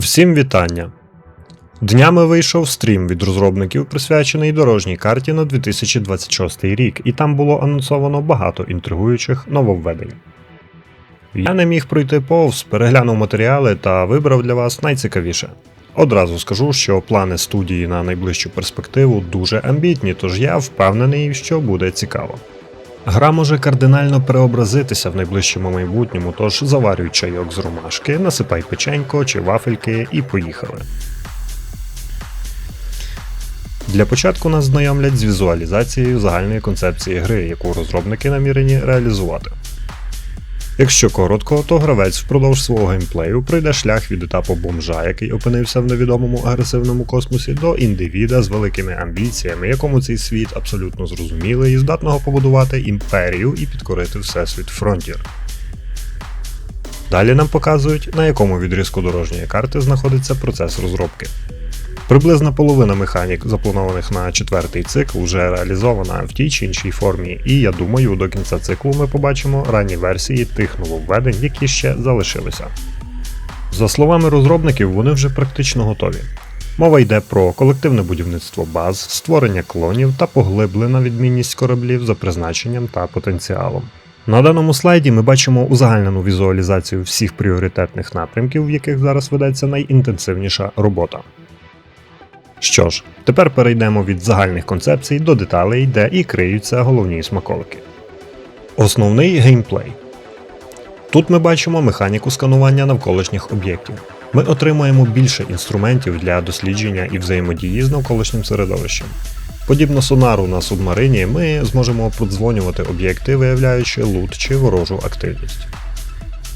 Всім вітання! Днями вийшов стрім від розробників, присвячений дорожній карті на 2026 рік, і там було анонсовано багато інтригуючих нововведень. Я не міг пройти повз, переглянув матеріали та вибрав для вас найцікавіше. Одразу скажу, що плани студії на найближчу перспективу дуже амбітні, тож я впевнений, що буде цікаво. Гра може кардинально преобразитися в найближчому майбутньому, тож заварюй чайок з ромашки, насипай печенько чи вафельки і поїхали. Для початку нас знайомлять з візуалізацією загальної концепції гри, яку розробники намірені реалізувати. Якщо коротко, то гравець впродовж свого геймплею пройде шлях від етапу бомжа, який опинився в невідомому агресивному космосі, до індивіда з великими амбіціями, якому цей світ абсолютно зрозумілий і здатного побудувати імперію і підкорити всесвіт Frontier. Далі нам показують, на якому відрізку дорожньої карти знаходиться процес розробки. Приблизна половина механік, запланованих на четвертий цикл, вже реалізована в тій чи іншій формі, і я думаю, до кінця циклу ми побачимо ранні версії тих нововведень, які ще залишилися. За словами розробників, вони вже практично готові. Мова йде про колективне будівництво баз, створення клонів та поглиблена відмінність кораблів за призначенням та потенціалом. На даному слайді ми бачимо узагальнену візуалізацію всіх пріоритетних напрямків, в яких зараз ведеться найінтенсивніша робота. Що ж, тепер перейдемо від загальних концепцій до деталей, де і криються головні смаколики. Основний геймплей. Тут ми бачимо механіку сканування навколишніх об'єктів. Ми отримуємо більше інструментів для дослідження і взаємодії з навколишнім середовищем. Подібно сонару на субмарині, ми зможемо продзвонювати об'єкти, виявляючи лут чи ворожу активність.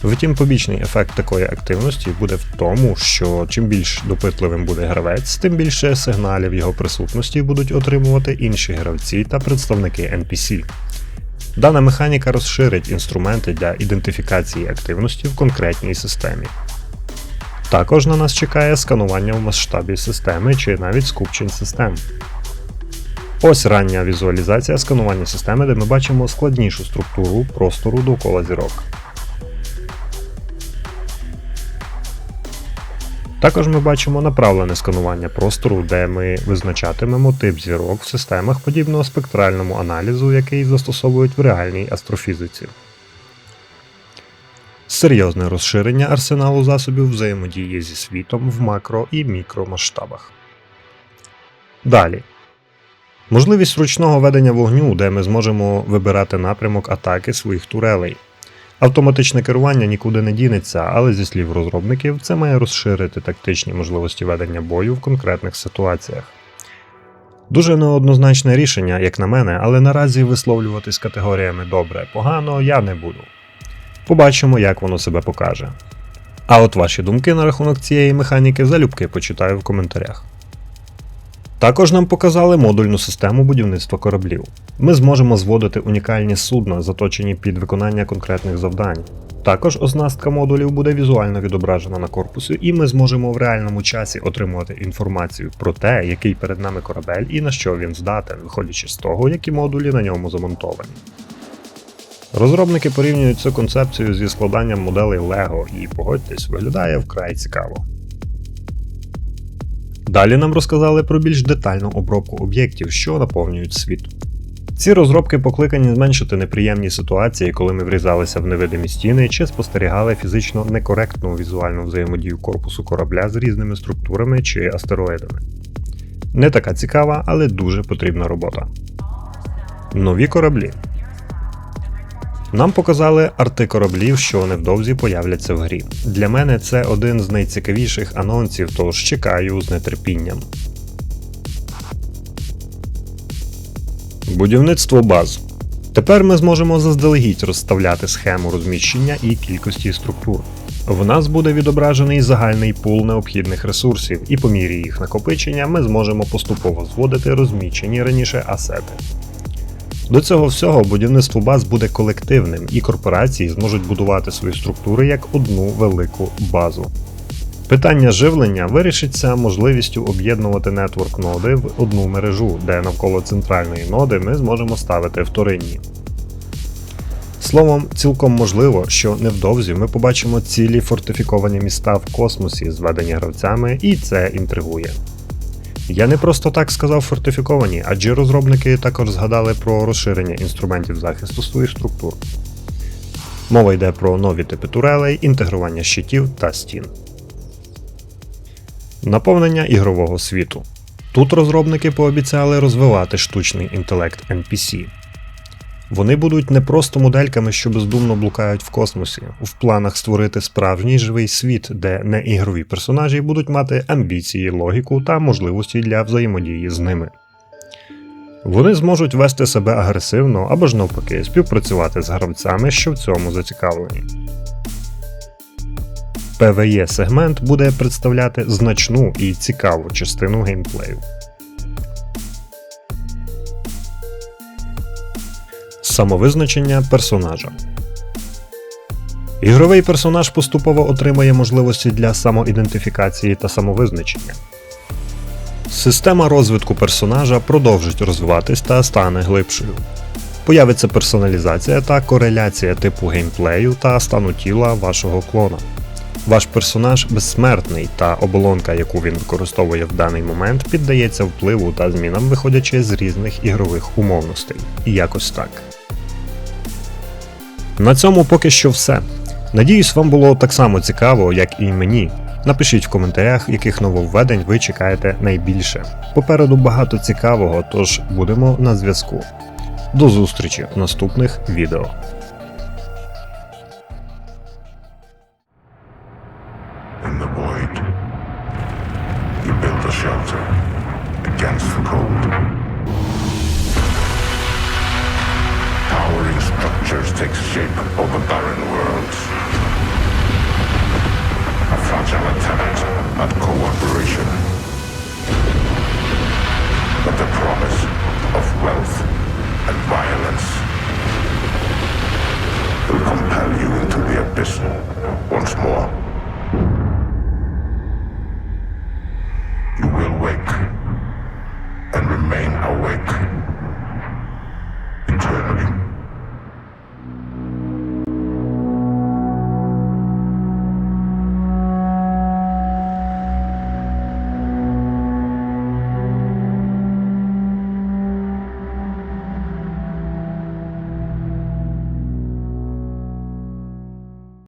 Втім, побічний ефект такої активності буде в тому, що чим більш допитливим буде гравець, тим більше сигналів його присутності будуть отримувати інші гравці та представники NPC. Дана механіка розширить інструменти для ідентифікації активності в конкретній системі. Також на нас чекає сканування в масштабі системи чи навіть скупчень систем. Ось рання візуалізація сканування системи, де ми бачимо складнішу структуру простору довкола зірок. Також ми бачимо направлене сканування простору, де ми визначатимемо тип зірок в системах подібного спектральному аналізу, який застосовують в реальній астрофізиці. Серйозне розширення арсеналу засобів взаємодії зі світом в макро і мікромасштабах. Далі. Можливість ручного ведення вогню, де ми зможемо вибирати напрямок атаки своїх турелей. Автоматичне керування нікуди не дінеться, але зі слів розробників, це має розширити тактичні можливості ведення бою в конкретних ситуаціях. Дуже неоднозначне рішення, як на мене, але наразі висловлюватись категоріями добре, погано я не буду. Побачимо, як воно себе покаже. А от ваші думки на рахунок цієї механіки залюбки почитаю в коментарях. Також нам показали модульну систему будівництва кораблів. Ми зможемо зводити унікальні судна, заточені під виконання конкретних завдань. Також оснастка модулів буде візуально відображена на корпусі, і ми зможемо в реальному часі отримувати інформацію про те, який перед нами корабель і на що він здатен, виходячи з того, які модулі на ньому замонтовані. Розробники порівнюють цю концепцію зі складанням моделей LEGO і погодьтесь, виглядає вкрай цікаво. Далі нам розказали про більш детальну обробку об'єктів, що наповнюють світ. Ці розробки покликані зменшити неприємні ситуації, коли ми врізалися в невидимі стіни чи спостерігали фізично некоректну візуальну взаємодію корпусу корабля з різними структурами чи астероїдами. Не така цікава, але дуже потрібна робота. Нові кораблі. Нам показали арти кораблів, що невдовзі появляться в грі. Для мене це один з найцікавіших анонсів, тож чекаю з нетерпінням. Будівництво баз. Тепер ми зможемо заздалегідь розставляти схему розміщення і кількості структур. В нас буде відображений загальний пул необхідних ресурсів, і по мірі їх накопичення ми зможемо поступово зводити розмічені раніше асети. До цього всього будівництво баз буде колективним, і корпорації зможуть будувати свої структури як одну велику базу. Питання живлення вирішиться можливістю об'єднувати нетворк ноди в одну мережу, де навколо центральної ноди ми зможемо ставити вторинні. Словом, цілком можливо, що невдовзі ми побачимо цілі фортифіковані міста в космосі, зведені гравцями, і це інтригує. Я не просто так сказав фортифіковані, адже розробники також згадали про розширення інструментів захисту своїх структур. Мова йде про нові типи турелей, інтегрування щитів та стін. Наповнення ігрового світу. Тут розробники пообіцяли розвивати штучний інтелект NPC. Вони будуть не просто модельками, що бездумно блукають в космосі, в планах створити справжній живий світ, де неігрові персонажі будуть мати амбіції, логіку та можливості для взаємодії з ними. Вони зможуть вести себе агресивно або ж навпаки співпрацювати з гравцями, що в цьому зацікавлені. PvE сегмент буде представляти значну і цікаву частину геймплею. Самовизначення персонажа. Ігровий персонаж поступово отримає можливості для самоідентифікації та самовизначення. Система розвитку персонажа продовжить розвиватись та стане глибшою. Появиться персоналізація та кореляція типу геймплею та стану тіла вашого клона. Ваш персонаж безсмертний, та оболонка, яку він використовує в даний момент, піддається впливу та змінам, виходячи з різних ігрових умовностей. І якось так. На цьому поки що все. Надіюсь, вам було так само цікаво, як і мені. Напишіть в коментарях, яких нововведень ви чекаєте найбільше. Попереду багато цікавого, тож будемо на зв'язку. До зустрічі в наступних відео. Against the cold. towering structures takes shape over barren worlds. A fragile attempt at cooperation. But the promise of wealth and violence will compel you into the abyss once more.